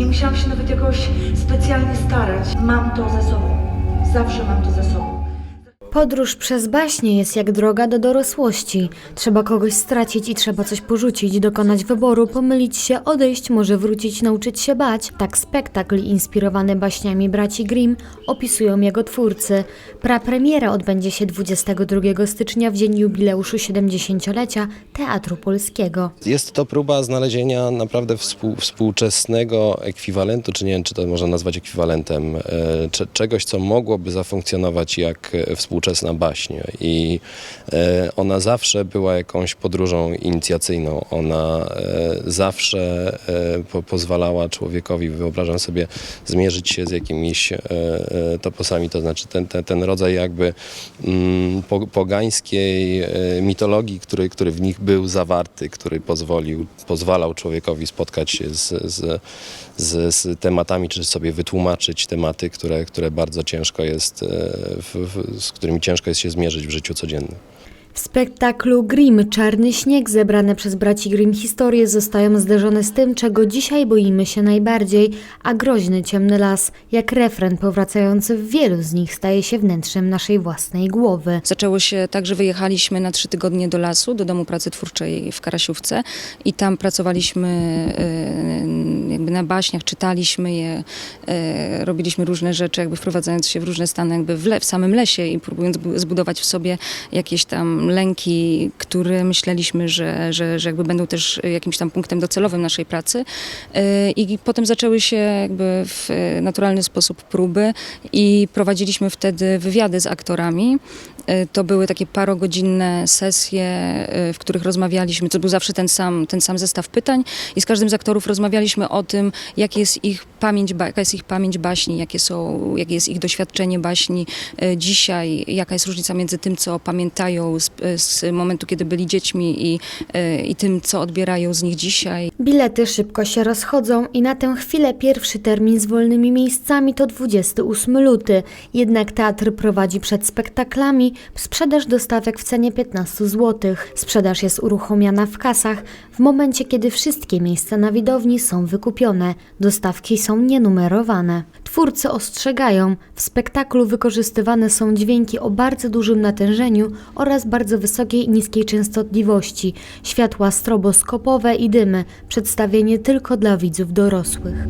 Nie musiałam się nawet jakoś specjalnie starać. Mam to ze sobą. Zawsze mam to ze sobą. Podróż przez baśnie jest jak droga do dorosłości. Trzeba kogoś stracić i trzeba coś porzucić, dokonać wyboru, pomylić się, odejść, może wrócić, nauczyć się bać. Tak spektakl inspirowany baśniami braci Grimm opisują jego twórcy. Prapremiera odbędzie się 22 stycznia w dzień jubileuszu 70-lecia Teatru Polskiego. Jest to próba znalezienia naprawdę współ, współczesnego ekwiwalentu, czy nie wiem, czy to można nazwać ekwiwalentem, e, cze- czegoś, co mogłoby zafunkcjonować jak e, współczesna baśń. I e, ona zawsze była jakąś podróżą inicjacyjną. Ona e, zawsze e, po, pozwalała człowiekowi, wyobrażam sobie, zmierzyć się z jakimiś toposami, to znaczy ten, ten, ten rodzaj jakby mm, po, pogańskiej mitologii, który, który w nich był zawarty, który pozwolił, pozwalał człowiekowi spotkać się z, z, z, z tematami, czy sobie wytłumaczyć tematy, które, które bardzo ciężko jest, w, w, z którymi ciężko jest się zmierzyć w życiu codziennym. W spektaklu Grimm Czarny Śnieg zebrane przez braci Grimm historie zostają zderzone z tym, czego dzisiaj boimy się najbardziej, a groźny ciemny las, jak refren powracający w wielu z nich, staje się wnętrzem naszej własnej głowy. Zaczęło się tak, że wyjechaliśmy na trzy tygodnie do lasu, do Domu Pracy Twórczej w Karasiówce i tam pracowaliśmy e, jakby na baśniach, czytaliśmy je, e, robiliśmy różne rzeczy, jakby wprowadzając się w różne stany jakby w, le, w samym lesie i próbując bu- zbudować w sobie jakieś tam lęki, które myśleliśmy, że, że, że jakby będą też jakimś tam punktem docelowym naszej pracy. E, I potem zaczęły się jakby w naturalny sposób próby i prowadziliśmy wtedy wywiady z aktorami. E, To były takie parogodzinne sesje, e, w których rozmawialiśmy. To był zawsze ten sam, ten sam zestaw pytań i z każdym z aktorów rozmawialiśmy o tym, jak jest ich pamięć, jaka jest ich pamięć baśni, jakie, są, jakie jest ich doświadczenie baśni dzisiaj, jaka jest różnica między tym, co pamiętają z, z momentu, kiedy byli dziećmi i, e, i tym, co odbierają z nich dzisiaj. Bilety szybko się rozchodzą i na tę chwilę pierwszy termin z wolnymi miejscami to 28 luty. Jednak teatr prowadzi przed spektaklami sprzedaż dostawek w cenie 15 zł. Sprzedaż jest uruchomiona w kasach w momencie, kiedy wszystkie miejsca na widowni są wykupione. Dostawki są nienumerowane. Twórcy ostrzegają, w spektaklu wykorzystywane są dźwięki o bardzo dużym natężeniu oraz bardzo wysokiej i niskiej częstotliwości, światła stroboskopowe i dymy, przedstawienie tylko dla widzów dorosłych.